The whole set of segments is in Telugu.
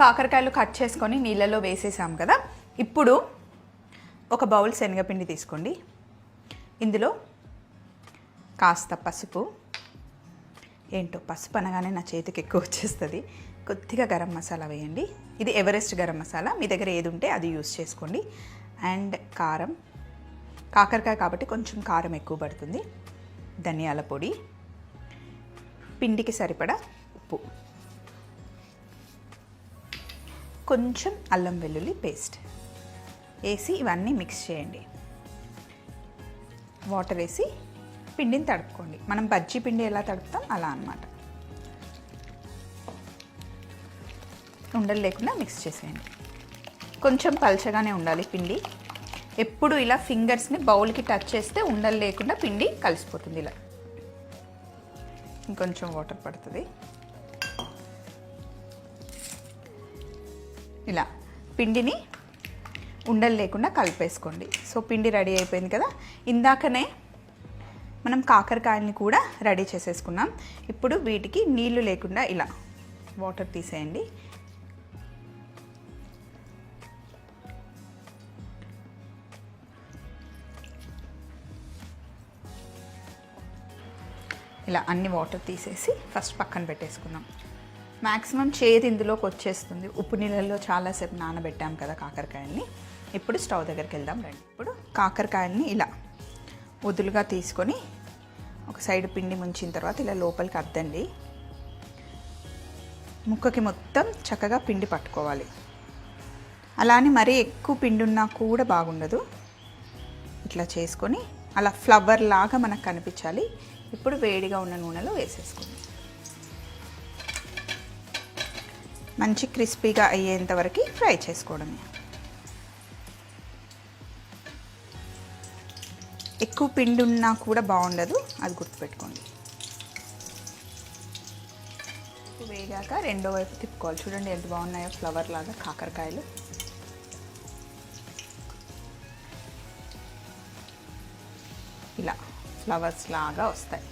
కాకరకాయలు కట్ చేసుకొని నీళ్ళలో వేసేసాం కదా. ఇప్పుడు ఒక బౌల్ శనగపిండి తీసుకోండి. ఇందులో కాస్త పసుపు. ఏంటో పసుపు అనగానే నా చేతికి ఎక్కువ వచ్చేస్తుంది. కొద్దిగా గరం మసాలా వేయండి. ఇది ఎవరెస్ట్ గరం మసాలా. మీ దగ్గర ఏది ఉంటే అది యూస్ చేసుకోండి. అండ్ కారం. కాకరకాయ కాబట్టి కొంచెం కారం ఎక్కువ పడుతుంది. ధనియాల పొడి. పిండికి సరిపడా ఉప్పు. కొంచెం అల్లం వెల్లుల్లి పేస్ట్. వేసి ఇవన్నీ మిక్స్ చేయండి. వాటర్ వేసి పిండిని తడుపుకోండి. మనం బజ్జీ పిండి ఎలా తడుపుతాం అలా అన్నమాట. ఉండలు లేకుండా మిక్స్ చేసేయండి. కొంచెం పలచగానే ఉండాలి పిండి. ఎప్పుడు ఇలా ఫింగర్స్ని బౌల్కి టచ్ చేస్తే ఉండలు లేకుండా పిండి కలిసిపోతుంది ఇలా. ఇంకొంచెం వాటర్ పడుతుంది. ఇలా పిండిని ఉండలు లేకుండా కలిపేసుకోండి. సో పిండి రెడీ అయిపోయింది కదా. ఇందాకనే మనం కాకరకాయల్ని కూడా రెడీ చేసేసుకున్నాం. ఇప్పుడు వీటికి నీళ్ళు లేకుండా ఇలా వాటర్ తీసేయండి. ఇలా అన్ని వాటర్ తీసేసి ఫస్ట్ పక్కన పెట్టేసుకుందాం. మ్యాక్సిమం చేదు ఇందులోకి వచ్చేస్తుంది. ఉప్పు నీళ్ళల్లో చాలాసేపు నానబెట్టాం కదా కాకరకాయల్ని. ఇప్పుడు స్టవ్ దగ్గరికి వెళ్దాం రండి. ఇప్పుడు కాకరకాయల్ని ఇలా వదులుగా తీసుకొని ఒక సైడ్ పిండి ముంచిన తర్వాత ఇలా లోపలికి అద్దండి. ముక్కకి మొత్తం చక్కగా పిండి పట్టుకోవాలి. అలానే మరీ ఎక్కువ పిండి ఉన్నా కూడా బాగుండదు. ఇట్లా చేసుకొని అలా ఫ్లవర్ లాగా మనకు కనిపించాలి. ఇప్పుడు వేడిగా ఉన్న నూనెలో వేసేసుకుందాం. మంచి క్రిస్పీగా అయ్యేంత వరకు ఫ్రై చేసుకోవడమే. ఎక్కువ పిండి ఉన్నా కూడా బాగుండదు అది గుర్తుపెట్టుకోండి. వేగాక రెండో వైపు తిప్పుకోవాలి. చూడండి ఎంత బాగున్నాయో ఫ్లవర్ లాగా కాకరకాయలు. ఇలా ఫ్లవర్స్ లాగా వస్తాయి.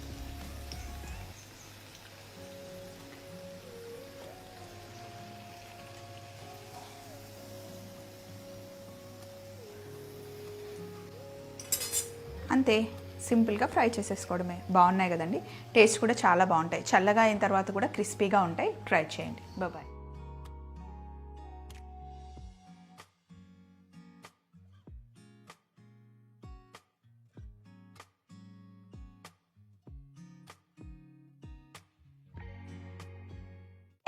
అంతే సింపుల్గా ఫ్రై చేసేసుకోవడమే. బాగున్నాయి కదండి. టేస్ట్ కూడా చాలా బాగుంటాయి. చల్లగా అయిన తర్వాత కూడా క్రిస్పీగా ఉంటాయి. ట్రై చేయండి. బాయ్